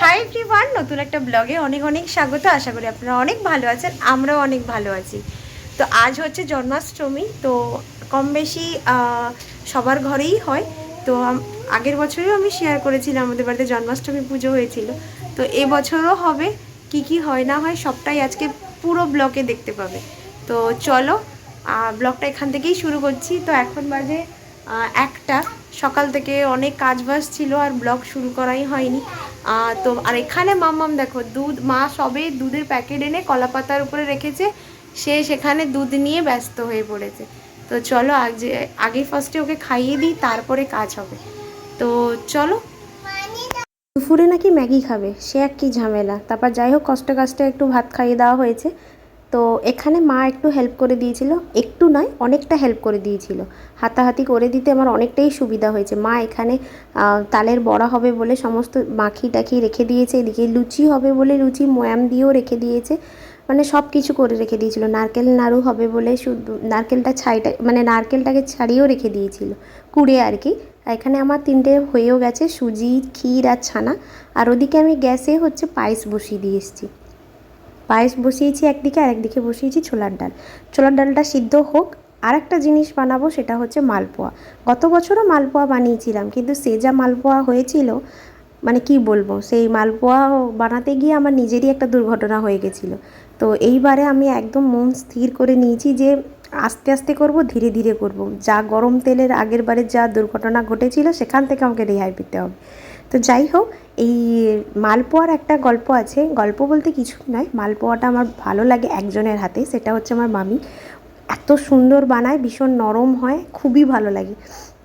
Hi everyone নতুন একটা ব্লগে অনেক অনেক স্বাগত। আশা করি আপনারা অনেক ভালো আছেন, আমরাও অনেক ভালো আছি। তো আজ হচ্ছে জন্মাষ্টমী, তো কম বেশি সবার ঘরেই হয়। তো আগের বছরেও আমি শেয়ার করেছিলাম, আমাদের বাড়িতে জন্মাষ্টমী পুজো হয়েছিল। তো এবছরও হবে, কি কি হয় না হয় সবটাই আজকে পুরো ব্লকে দেখতে পাবে। তো চলো ব্লগটা এখান থেকেই শুরু করছি। তো এখন বাজে একটা। সকাল থেকে অনেক কাজ বাজ ছিল আর ব্লগ শুরু করাই হয়নি। তো, আর এখানে মাম্মাম দেখো, দুধ, মা সবে দুধের প্যাকেট এনে কলা পাতার উপরে রেখেছে। সে সেখানে দুধ নিয়ে ব্যস্ত হয়ে পড়েছে। তো চলো আগে আগে ফার্স্টে ওকে খাইয়ে দিই, তারপরে কাজ হবে। তো চলো। দুপুরে নাকি ম্যাগি খাবে, সে এক কি ঝামেলা। তারপর যাই হোক কষ্ট কষ্টে একটু ভাত খাইয়ে দেওয়া হয়েছে। তো এখানে মা একটু হেল্প করে দিয়েছিল, একটু নয়, অনেকটা হেল্প করে দিয়েছিল। হাতাহাতি করে দিতে আমার অনেকটাই সুবিধা হয়েছে। মা এখানে তালের বড়া হবে বলে সমস্ত মাখি টাখি রেখে দিয়েছে, এদিকে লুচি হবে বলে লুচি ময়াম দিয়েও রেখে দিয়েছে। মানে সব কিছু করে রেখে দিয়েছিল। নারকেল নাড়ু হবে বলে শুধু নারকেলটা ছাইটা মানে নারকেলটাকে ছাড়িয়েও রেখে দিয়েছিল। কুড়ে আর কি। এখানে আমার তিনটে হয়েও গেছে, সুজি, ক্ষীর আর ছানা। আর ওদিকে আমি গ্যাসে হচ্ছে পায়েস বসিয়ে দিয়ে এসেছি। পায়েস বসিয়েছি একদিকে আর একদিকে বসিয়েছি ছোলার ডাল। ছোলার ডালটা সিদ্ধ হোক আর একটা জিনিস বানাবো সেটা হচ্ছে মালপোয়া। গত বছরও মালপোয়া বানিয়েছিলাম, কিন্তু সে যা মালপোয়া হয়েছিল মানে কি বলব, সেই মালপোয়া বানাতে গিয়ে আমার নিজেরই একটা দুর্ঘটনা হয়ে গেছিল। তো এইবারে আমি একদম মন স্থির করে নিয়েছি যে আস্তে আস্তে করব, ধীরে ধীরে করব। যা গরম তেলের আগের বারে যা দুর্ঘটনা ঘটেছিল, সেখান থেকে আমাকে রেহাই পেতে হবে। তো যাই হোক, এই মালপোয়ার একটা গল্প আছে। গল্প বলতে কিছু নয়, মালপোয়াটা আমার ভালো লাগে একজনের হাতে, সেটা হচ্ছে আমার মামি। এত সুন্দর বানায়, ভীষণ নরম হয়, খুবই ভালো লাগে।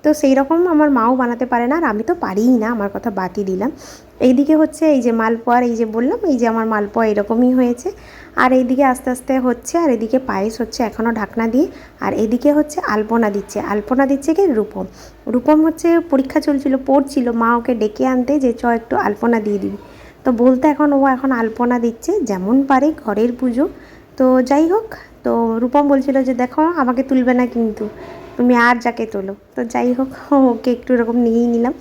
তো সেই রকম আমার মাও বানাতে পারে না, আর আমি তো পারিই না, আমার কথা বাতি দিলাম। এইদিকে হচ্ছে এই যে মালপোয়ার, এই যে বললাম, এই যে আমার মালপোয়া এরকমই হয়েছে। আর এইদিকে আস্তে আস্তে হচ্ছে, আর এদিকে পায়েস হচ্ছে এখনও ঢাকনা দিয়ে। আর এদিকে হচ্ছে আলপনা দিচ্ছে। আলপনা দিচ্ছে কি রূপম। রূপম হচ্ছে পরীক্ষা চলছিল, পড়ছিল, মা ওকে ডেকে আনতে যে, চ, একটু আলপনা দিয়ে দিবি। তো বলতে এখন ও এখন আলপনা দিচ্ছে, যেমন পারে ঘরের পুজো। তো যাই হোক, তো রূপম বলছিল যে, দেখো, আমাকে তুলবে না কিন্তু। তুমি আর যাকে তোলো। তো যাই হোক, ওকে একটু এরকম নিয়েই নিলাম।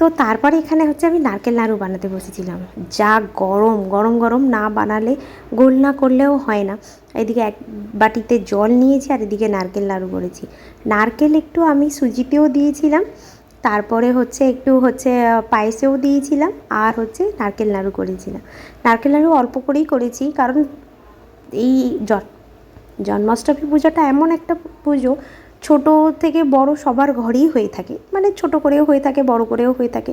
তো তারপরে এখানে হচ্ছে আমি নারকেল নাড়ু বানাতে বসেছিলাম। যা গরম গরম গরম না বানালে গোল না করলেও হয় না। এদিকে এক বাটিতে জল নিয়েছি আর এদিকে নারকেল নাড়ু করেছি। নারকেল একটু আমি সুজিতেও দিয়েছিলাম, তারপরে হচ্ছে একটু হচ্ছে পায়েসেও দিয়েছিলাম আর হচ্ছে নারকেল নাড়ু করেছিলাম। নারকেল নাড়ু অল্প করেই করেছি কারণ এই জন্মাষ্টমী পুজোটা এমন একটা পুজো ছোট থেকে বড় সবার ঘরেই হয়ে থাকে। মানে ছোট করেও হয়ে থাকে, বড় করেও হয়ে থাকে।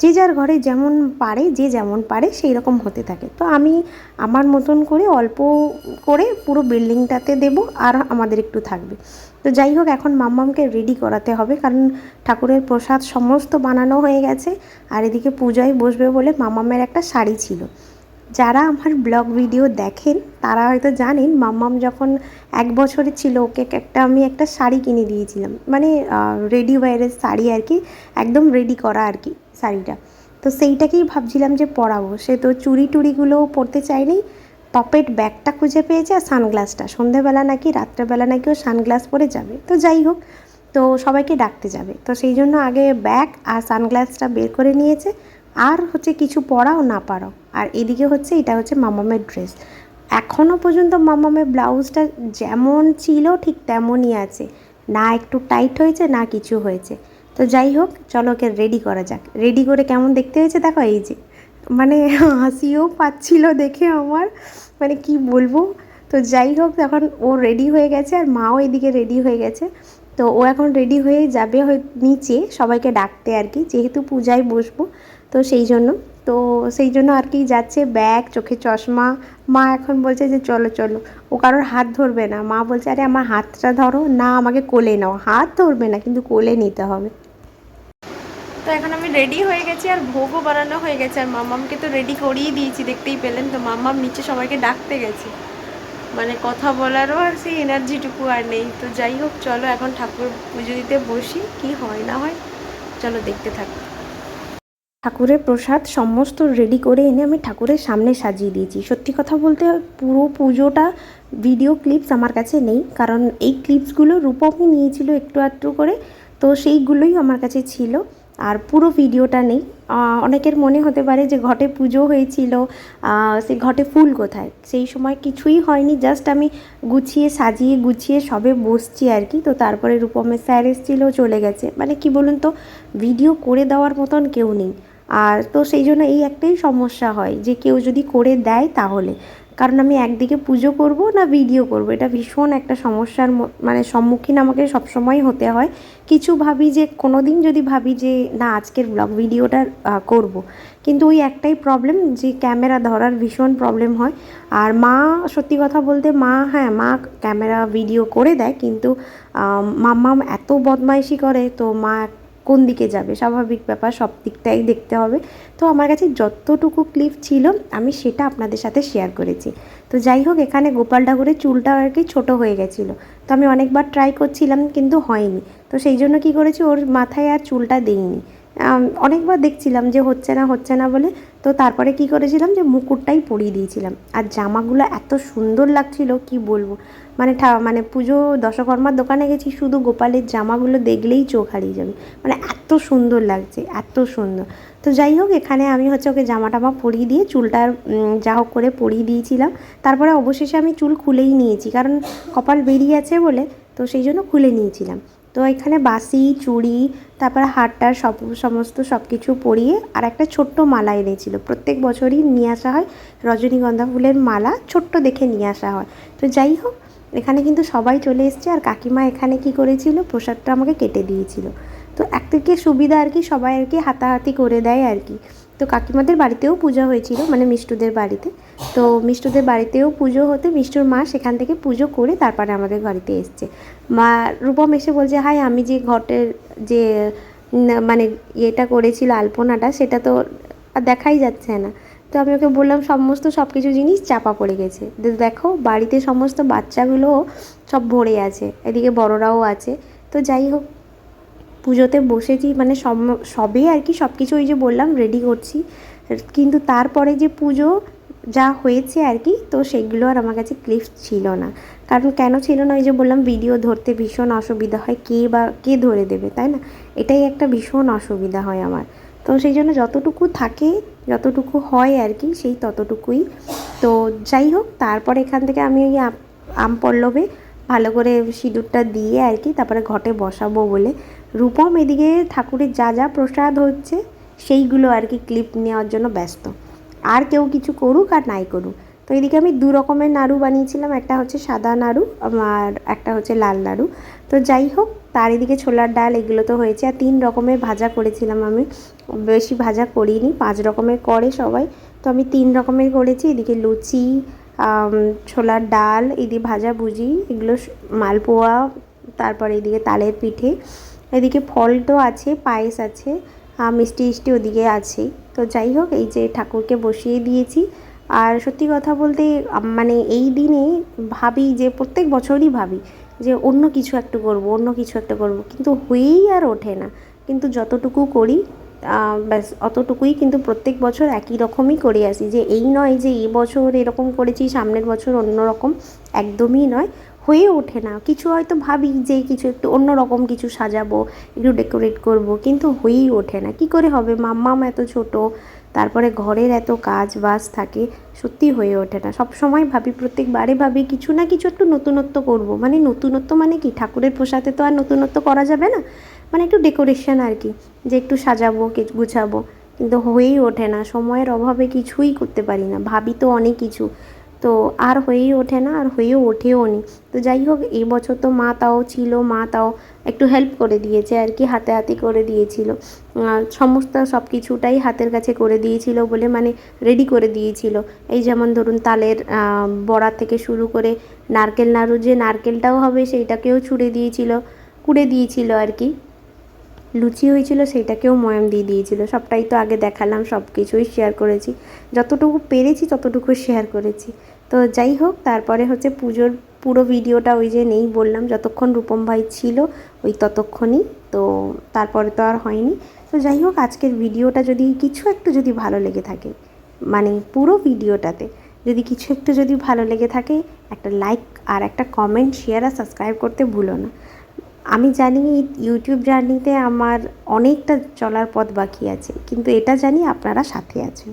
যে যার ঘরে যেমন পারে, যে যেমন পারে, সেই রকম হতে থাকে। তো আমি আমার মতন করে অল্প করে পুরো বিল্ডিংটাতে দেব আর আমাদের একটু থাকবে। তো যাই হোক, এখন মাম্মামকে রেডি করাতে হবে কারণ ঠাকুরের প্রসাদ সমস্ত বানানো হয়ে গেছে। আর এদিকে পূজায় বসবে বলে মাম্মামের একটা শাড়ি ছিল। যারা আমার ব্লগ ভিডিও দেখেন, তারা হয়তো জানেন মাম্মাম যখন এক বছরের ছিল, ওকে একটা আমি একটা শাড়ি কিনে দিয়েছিলাম। মানে রেডি ওয়ারের শাড়ি আর কি, একদম রেডি করা আর কি শাড়িটা। তো সেইটাকেই ভাবছিলাম যে পরাবো। সে তো চুড়ি টুড়িগুলোও পরতে চায়নি পপেট ব্যাগটা খুঁজে পেয়েছে আর সানগ্লাসটা। সন্ধেবেলা নাকি, রাত্রেবেলা নাকি ও সানগ্লাস পরে যাবে। তো যাই হোক, তো সবাইকে ডাকতে যাবে। তো সেই জন্য আগে ব্যাগ আর সানগ্লাসটা বের করে নিয়েছে। আর হচ্ছে কিছু পরাও না পারাও আর এদিকে হচ্ছে এটা হচ্ছে মামামের ড্রেস এখনও পর্যন্ত মামামের ব্লাউজটা যেমন ছিল ঠিক তেমনই আছে। না একটু টাইট হয়েছে, না কিছু হয়েছে। তো যাই হোক, চলো ওকে রেডি করা যাক। রেডি করে কেমন দেখতে হয়েছে দেখো, এই যে। মানে হাসিও পাচ্ছিল দেখে আমার। মানে কি বলব? তো যাই হোক, এখন ও রেডি হয়ে গেছে আর মাও এদিকে রেডি হয়ে গেছে। তো ও এখন রেডি হয়ে যাবে হয় নিচে সবাইকে ডাকতে আর কি, যেহেতু পূজায় বসবো, তো সেই জন্য। তো সেই জন্য আর কি যাচ্ছে ব্যাগ, চোখে চশমা। মা এখন বলছে যে চলো চলো। ও কারোর হাত ধরবে না। মা বলছে, আরে আমার হাতটা ধরো। না, আমাকে কোলে নাও। হাত ধরবে না, কিন্তু কোলে নিতে হবে। তো এখন আমি রেডি হয়ে গেছি আর ভোগও বানানো হয়ে গেছে। আর মামামকে তো রেডি করিয়ে দিয়েছি, দেখতেই পেলেন। তো মামাম নিচে সবাইকে ডাকতে গেছে। মানে কথা বলারও আর সেই এনার্জিটুকু আর নেই। তো যাই হোক, চলো এখন ঠাকুর পুজো দিতে বসি, কি হয় না হয়, চলো দেখতে থাকো। ঠাকুরের প্রসাদ সমস্ত রেডি করে এনে আমি ঠাকুরের সামনে সাজিয়ে দিয়েছি। সত্যি কথা বলতে পুরো পুজোটা ভিডিও ক্লিপস আমার কাছে নেই, কারণ এই ক্লিপসগুলো রূপমই নিয়েছিল একটু আধটু করে, তো সেইগুলোই আমার কাছে ছিল। আর পুরো ভিডিওটা নেই। অনেকের মনে হতে পারে যে ঘটে পুজো হয়েছিল সে ঘটে ফুল কোথায়? সেই সময় কিছুই হয়নি জাস্ট আমি গুছিয়ে সাজিয়ে গুছিয়ে সবে বসছি আর কি। তো তারপরে রূপমের স্যার এসেছিল, চলে গেছে। মানে কি বলুন তো ভিডিও করে দেওয়ার মতন কেউ নেই। আর তো সেই জন্য এই একটাই সমস্যা হয় যে কেউ যদি করে দেয় তাহলে। কারণ আমি একদিকে পুজো করব না ভিডিও করব। এটা ভীষণ একটা সমস্যার মানে সম্মুখীন আমাকে সবসময় হতে হয়। কিছু ভাবি যে কোনো দিন যদি ভাবি যে, না, আজকের ব্লগ ভিডিওটা করব। কিন্তু ওই একটাই প্রবলেম যে, ক্যামেরা ধরার ভীষণ প্রবলেম হয়। আর মা, সত্যি কথা বলতে মা হ্যাঁ মা ক্যামেরা ভিডিও করে দেয়। কিন্তু মাম্মাম এত বদমাইশি করে। তো মা কোন দিকে যাবে? স্বাভাবিক ব্যাপার, সব দিকটাই দেখতে হবে। তো আমার কাছে যতটুকু ক্লিপ ছিল, আমি সেটা আপনাদের সাথে শেয়ার করেছি। তো যাই হোক, এখানে গোপাল ঠাকুরের চুলটা আর কি ছোটো হয়ে গেছিল। তো আমি অনেকবার ট্রাই করছিলাম, কিন্তু হয়নি। তো সেই জন্য কি করেছি, ওর মাথায় আর চুলটা দিইনি। অনেকবার দেখছিলাম যে হচ্ছে না হচ্ছে না বলে তো তারপরে কি করেছিলাম যে মুকুটটাই পরিয়ে দিয়েছিলাম। আর জামাগুলো এত সুন্দর লাগছিল কি বলব? মানে মানে পুজো দশকর্মার দোকানে গেছি শুধু গোপালের জামাগুলো দেখলেই চোখ হারিয়ে যাবে। মানে এত সুন্দর লাগছে এত সুন্দর। তো যাই হোক এখানে আমি হচ্ছে ওকে জামা টামা পরিয়ে দিয়ে চুলটা উম, যা হোক করে পরিয়ে দিয়েছিলাম। তারপরে অবশেষে আমি চুল খুলেই নিয়েছি কারণ কপাল বেরিয়ে আছে বলে তো সেই জন্য খুলে নিয়েছিলাম। তো এখানে বাসি, চুড়ি, তারপরে হারটার সব, সমস্ত সব কিছু পরিয়ে আর একটা ছোট্ট মালা এনেছিল। প্রত্যেক বছরই নিয়ে আসা হয়। রজনীগন্ধা ফুলের মালা ছোট্ট দেখে নিয়ে আসা হয়। তো যাই হোক, এখানে কিন্তু সবাই চলে এসছে আর কাকিমা এখানে কি করেছিল? প্রসাদটা আমাকে কেটে দিয়েছিল। তো একদিকে সুবিধা আর কি, সবাই আর কি হাতাহাতি করে দেয় আর কি। তো কাকিমাদের বাড়িতেও পূজা হয়েছিল মানে মিষ্টুদের বাড়িতে। তো মিষ্টুদের বাড়িতেও পুজো হতে মিষ্টুর মা সেখান থেকে পুজো করে তারপরে আমাদের বাড়িতে এসছে। মা রূপম এসে বলছে, হাই, আমি যে ঘটের যে মানে ইয়েটা করেছিল আলপনাটা, সেটা তো দেখাই যাচ্ছে না। তো আমি ওকে বললাম, সমস্ত সব কিছু জিনিস চাপা পড়ে গেছে। দেখো, বাড়িতে সমস্ত বাচ্চাগুলো সব ভরে আছে, এদিকে বড়রাও আছে। তো যাই হোক পুজোতে বসেছি মানে সব সবে আর কি সব কিছু ওই যে বললাম রেডি করছি। কিন্তু তারপরে যে পুজো যা হয়েছে আর কি, তো সেগুলো আর আমার কাছে ক্লিপস ছিল না। কারণ কেন ছিল না ওই যে বললাম ভিডিও ধরতে ভীষণ অসুবিধা হয়, কে বা কে ধরে দেবে, তাই না? এটাই একটা ভীষণ অসুবিধা হয় আমার। তো সেই জন্য যতটুকু থাকে, যতটুকু হয় আর কি, সেই ততটুকুই। তো যাই হোক, তারপর এখান থেকে আমি ওই আম পল্লবে ভালো করে সিঁদুরটা দিয়ে আর কি, তারপরে ঘটে বসাবো বলে রূপম এদিকে ঠাকুরের যা যা প্রসাদ হচ্ছে, সেইগুলো আর কি ক্লিপ নেওয়ার জন্য ব্যস্ত। আর কেউ কিছু করুক আর নাই করুক। তো এদিকে আমি দু রকমের নাড়ু বানিয়েছিলাম, একটা হচ্ছে সাদা নাড়ু, আর একটা হচ্ছে লাল নাড়ু। তো যাই হোক, তার এদিকে ছোলার ডাল, এগুলো তো হয়েছে। আর তিন রকমের ভাজা করেছিলাম আমি। বেশি ভাজা করিনি, পাঁচ রকমের করে সবাই। তো আমি তিন রকমের করেছি, এদিকে লুচি ছোলার ডাল, এদিকে ভাজা ভুজি, এগুলো মালপোয়া, তারপরে এদিকে তালের পিঠে। এদিকে ফল তো আছে, পায়েস আছে মিষ্টি মিষ্টি ওদিকে আছে। তো যাই হোক, এই যে ঠাকুরকে বসিয়ে দিয়েছি। আর সত্যি কথা বলতে মানে এই দিনে ভাবি যে, প্রত্যেক বছরই ভাবি যে, অন্য কিছু একটা করব, অন্য কিছু একটা করব। কিন্তু হয়েই আর ওঠে না। কিন্তু যতটুকু করি ব্যাস, অতটুকুই কিন্তু প্রত্যেক বছর একই রকমই করে আসি। যে এই নয় যে এই বছর এরকম করেছি, সামনের বছর অন্য রকম, একদমই নয়। হয়ে ওঠে না। কিছু হয়তো ভাবি যে কিছু একটু অন্য রকম কিছু সাজাবো, একটু ডেকোরেট করব, কিন্তু হয়েই ওঠে না। কি করে হবে? মাম্মাম এত ছোট, তারপরে ঘরের এত কাজ বাজ থাকে, সত্যি হয়ে ওঠে না। সব সময় ভাবি, প্রত্যেকবারে ভাবি কিছু না কিছু একটু নতুনত্ব করব। মানে নতুনত্ব মানে কি? ঠাকুরের প্রসাদে তো আর নতুনত্ব করা যাবে না? মানে একটু ডেকোরেশন আর কি, যে একটু সাজাবো গুছাবো। কিন্তু হয়েই ওঠে না। সময়ের অভাবে কিছুই করতে পারি না। ভাবি তো অনেক কিছু। তো আর হয়েই ওঠে না, আর হয়েও ওঠেও নি। তো যাই হোক, এই বছর তো মা তাও ছিল, মা তাও একটু হেল্প করে দিয়েছে আর কি, হাতে হাতে করে দিয়েছিল। সমস্ত সব কিছুটাই হাতের কাছে করে দিয়েছিল বলে মানে রেডি করে দিয়েছিল। এই যেমন ধরুন তালের বড়া থেকে শুরু করে নারকেল, নাড়ু যে নারকেলটাও হবে সেইটাকেও ছুঁড়ে দিয়েছিল, কুড়ে দিয়েছিল আর কি। লুচি হয়েছিল সেইটাকেও ময়াম দিয়ে দিয়েছিল। সবটাই তো আগে দেখালাম সব কিছুই শেয়ার করেছি। যতটুকু পেরেছি ততটুকু শেয়ার করেছি। তো যাই হোক, তারপরে হচ্ছে পুজোর পুরো ভিডিওটা ওই যে নেই বললাম, যতক্ষণ রূপম ভাই ছিল ওই ততক্ষণই। তো তারপরে তো আর হয়নি। তো যাই হোক, আজকের ভিডিওটা যদি কিছু একটু যদি ভালো লেগে থাকে মানে পুরো ভিডিওটাতে যদি কিছু একটু যদি ভালো লেগে থাকে, একটা লাইক আর একটা কমেন্ট শেয়ার আর সাবস্ক্রাইব করতে ভুলো না। আমি জানি ইউটিউব জার্নিতে আমার অনেকটা চলার পথ বাকি আছে, কিন্তু এটা জানি আপনারা সাথে আছেন।